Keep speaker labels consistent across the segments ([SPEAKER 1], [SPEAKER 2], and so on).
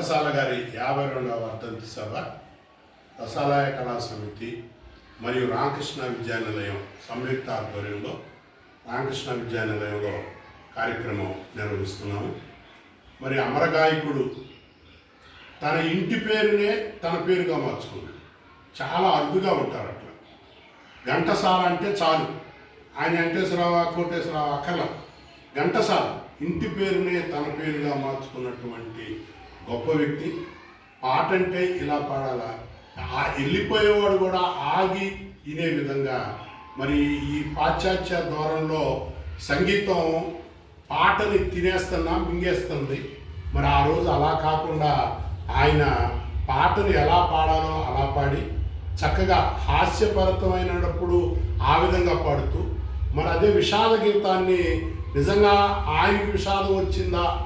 [SPEAKER 1] రసాల గారి యాభై రెండవ వర్ధంతి సభ రసాలయ కళా సమితి మరియు రామకృష్ణ విద్యానిలయం సంయుక్త ఆధ్వర్యంలో రామకృష్ణ విద్యానిలయంలో కార్యక్రమం నిర్వహిస్తున్నాము. మరి అమరగాయకుడు తన ఇంటి పేరునే తన పేరుగా మార్చుకున్నాడు చాలా అరుదుగా ఉంటారు అట్లా. ఘంటసాల అంటే చాలు. ఆయన వెంకటేశ్వరరావు కోటేశ్వరరావు అక్కల ఘంటసాల ఇంటి పేరునే తన పేరుగా మార్చుకున్నటువంటి గొప్ప వ్యక్తి. పాట అంటే ఇలా పాడాలా? ఆ వెళ్ళిపోయేవాడు కూడా ఆగి ఇనే విధంగా. మరి ఈ పాశ్చాత్య ధోరణిలో సంగీతం పాటని తినేస్తున్నా మింగేస్తుంది. మరి ఆ రోజు అలా కాకుండా ఆయన పాటను ఎలా పాడాలో అలా పాడి చక్కగా హాస్యపరతమైనప్పుడు ఆ విధంగా పాడుతూ మరి అదే విషాద గీతాన్ని నిజంగా ఆయన విషాదం వచ్చిందా?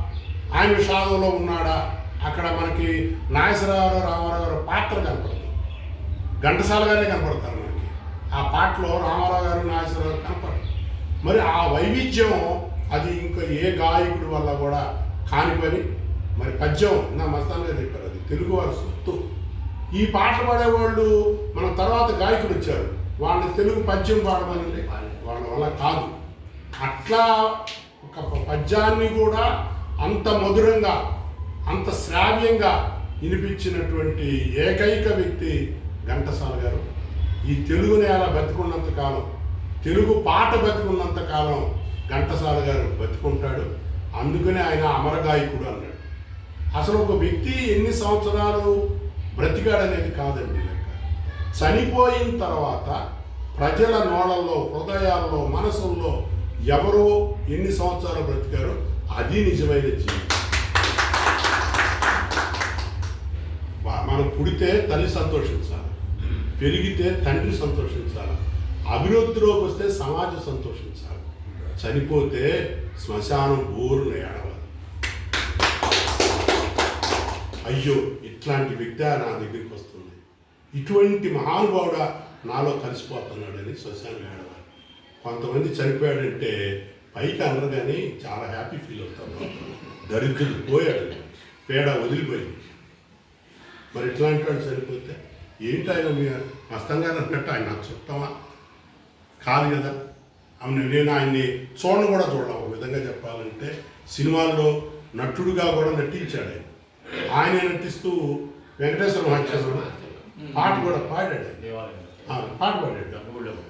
[SPEAKER 1] ఆయన విషాదంలో ఉన్నాడా? అక్కడ మనకి నాగేశ్వరరావు రామారావు గారు పాత్ర కనపడుతుంది. ఘంటసాల గారే కనపడతారు మనకి. ఆ పాటలో రామారావు గారు నాగేశ్వరరావు గారు కనపడరు. మరి ఆ వైవిధ్యం అది ఇంకా ఏ గాయకుడి వల్ల కూడా కాని పని. మరి పద్యం నా మస్తాన్ గారు చెప్పారు అది తెలుగువారు సొత్తు. ఈ పాటలు పాడేవాళ్ళు మన తర్వాత గాయకుడు వచ్చారు వాళ్ళని తెలుగు పద్యం పాడమని వాళ్ళ వల్ల కాదు. అట్లా ఒక పద్యాన్ని కూడా అంత మధురంగా అంత శ్రావ్యంగా వినిపించినటువంటి ఏకైక వ్యక్తి ఘంటసాల గారు. ఈ తెలుగు నేల బతికున్నంత కాలం తెలుగు పాట బతికున్నంత కాలం ఘంటసాల గారు బతికుంటాడు. అందుకనే ఆయన అమరగాయకుడు అన్నాడు. అసలు ఒక వ్యక్తి ఎన్ని సంవత్సరాలు బ్రతికాడనేది కాదండి లెక్క. చనిపోయిన తర్వాత ప్రజల నోళ్ళల్లో హృదయాల్లో మనసుల్లో ఎవరో ఎన్ని సంవత్సరాలు బ్రతికారో అది నిజమైన జీవితం వా- మనం పుడితే తల్లి సంతోషించాలి పెరిగితే తండ్రి సంతోషించాలి అభివృద్ధిలోకి వస్తే సమాజం సంతోషించాలి. చనిపోతే శ్మశానం ఊరును ఏడవాలి. అయ్యో ఇట్లాంటి వ్యక్తి నా దగ్గరికి వస్తుంది. ఇటువంటి మహానుభావుడ నాలో కలిసిపోతున్నాడని శ్మశానం ఏడవాలి. కొంతమంది చనిపోయాడంటే పైకి అనరు కానీ చాలా హ్యాపీ ఫీల్ అవుతాం దరిద్రులు పోయాడు పేడ వదిలిపోయింది. మరి ఇట్లాంటి వాడు చనిపోతే ఏంటి ఆయన మీ మస్తంగా అన్నట్టు ఆయన నాకు చుట్టమా కాదు కదా. అవును నేను ఆయన్ని చూడను కూడా చూడడం ఒక విధంగా చెప్పాలంటే సినిమాల్లో నటుడుగా కూడా నటించాడు ఆయన. ఆయన నటిస్తూ వెంకటేశ్వర మహేశ్వర పాట కూడా పాడాడు పాట పాడాడు.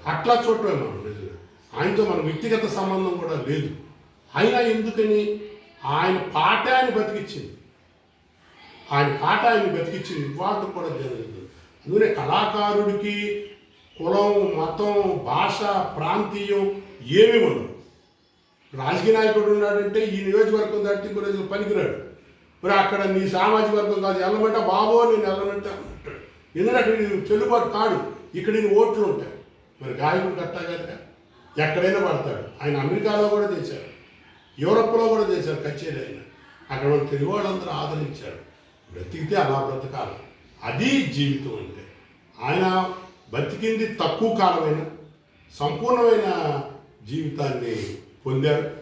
[SPEAKER 1] అట్లా చూడటమే మనం నిజంగా. ఆయనతో మన వ్యక్తిగత సంబంధం కూడా లేదు. అయినా ఎందుకని? ఆయన పాట ఆయన బతికిచ్చింది. ఆయన పాట ఆయన బతికిచ్చింది ఇవాళ కూడా జరుగుతుంది అందుకనే కళాకారుడికి కులం మతం భాష ప్రాంతీయం ఏమి ఉండవు రాజకీయ నాయకుడు ఉన్నాడంటే ఈ నియోజకవర్గం దాటి ఇంకో రోజులు పనికిరాడు. మరి అక్కడ నీ సామాజిక వర్గం కాదు వెళ్ళమంటే బాబో నేను ఎల్లమంటే అంటాడు. ఎందుకంటే అక్కడ చెల్లుబాటు కాడు ఇక్కడ నేను ఓట్లు ఉంటాయి. మరి గాయకుడు కట్టా కదా ఎక్కడైనా పడతాడు. ఆయన అమెరికాలో కూడా చేశారు యూరప్లో కూడా చేశారు కచేరీ ఆయన. అక్కడ తెలుగు వాళ్ళందరూ ఆదరించారు. బ్రతికితే అలా బ్రతకాలి. అది జీవితం అంటే. ఆయన బతికింది తక్కువ కాలమైన సంపూర్ణమైన జీవితాన్ని పొందారు.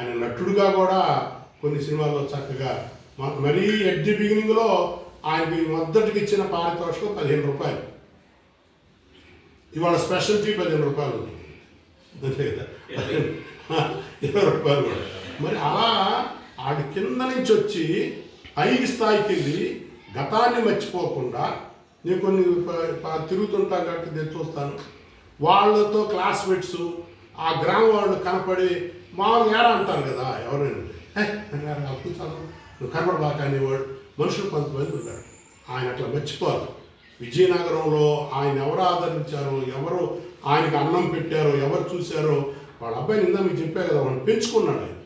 [SPEAKER 1] ఆయన నటుడుగా కూడా కొన్ని సినిమాల్లో చక్కగా మరీ ఎట్ ది బిగినింగ్లో ఆయనకి మొదటికి ఇచ్చిన పారితోషికం పదిహేను రూపాయలు. ఇవాళ స్పెషల్ ఫీ పదిహేను రూపాయలు అంతే కదా? ఇరవై రూపాయలు కూడా. మరి అలా ఆడి కింద నుంచి వచ్చి ఐదు స్థాయికి వెళ్ళి గతాన్ని మర్చిపోకుండా నేను కొన్ని తిరుగుతుంటాను కాబట్టి నేను చూస్తాను. వాళ్ళతో క్లాస్మేట్స్ ఆ గ్రామం వాళ్ళు కనపడి మామూలు ఏరా అంటారు కదా ఎవరైనా. "ఏ, అప్పుడు చదువు నువ్వు కనపడబాక అనేవాడు. మనుషులు కొంతమంది ఉన్నారు ఆయన అట్లా మర్చిపోరు. విజయనగరంలో ఆయన ఎవరు ఆదరించారో ఎవరు ఆయనకు అన్నం పెట్టారో ఎవరు చూశారో వాళ్ళ అబ్బాయిని ఇందా మీకు చెప్పే కదా వాడిని పెంచుకున్నాడు ఆయన.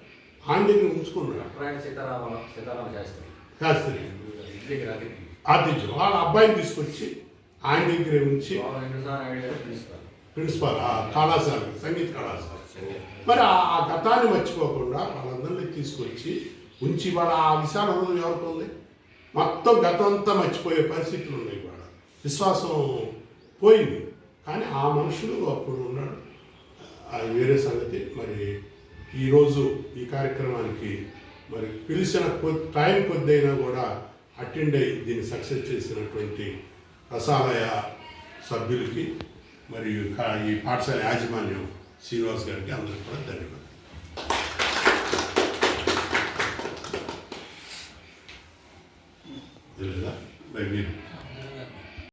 [SPEAKER 1] దగ్గర ఉంచుకున్నాడు.
[SPEAKER 2] అప్రాయణ సీతారామ సీతారామ శాస్త్రి.
[SPEAKER 1] శాస్త్రి. ఆతిథ్యం వాళ్ళ అబ్బాయిని తీసుకొచ్చి ఆయన దగ్గరే ఉంచి
[SPEAKER 2] ప్రిన్సిపల్.
[SPEAKER 1] ఆ కళాశాల సంగీత కళాశాల. మరి ఆ- ఆ గతాన్ని మర్చిపోకుండా వాళ్ళందరినీ తీసుకొచ్చి ఉంచి వాళ్ళ ఆ విశాల హృదయం ఎవరికి ఉంది? మొత్తం గతంతా మర్చిపోయే పరిస్థితులు ఉన్నాయి వాళ్ళ విశ్వాసం పోయింది. కానీ ఆ మనుషులు అప్పుడు ఉన్నాడు. అది వేరే సంగతి. మరి ఈరోజు ఈ కార్యక్రమానికి మరి పిలిచిన కొద్ది టైం కొద్దైనా అయినా కూడా అటెండ్ అయ్యి దీన్ని సక్సెస్ చేసినటువంటి రసాలయ సభ్యులకి మరియు ఈ పాఠశాల యాజమాన్యం శ్రీనివాస్ గారికి అందరికీ కూడా ధన్యవాదాలు. తెలియదా మరి మీరు.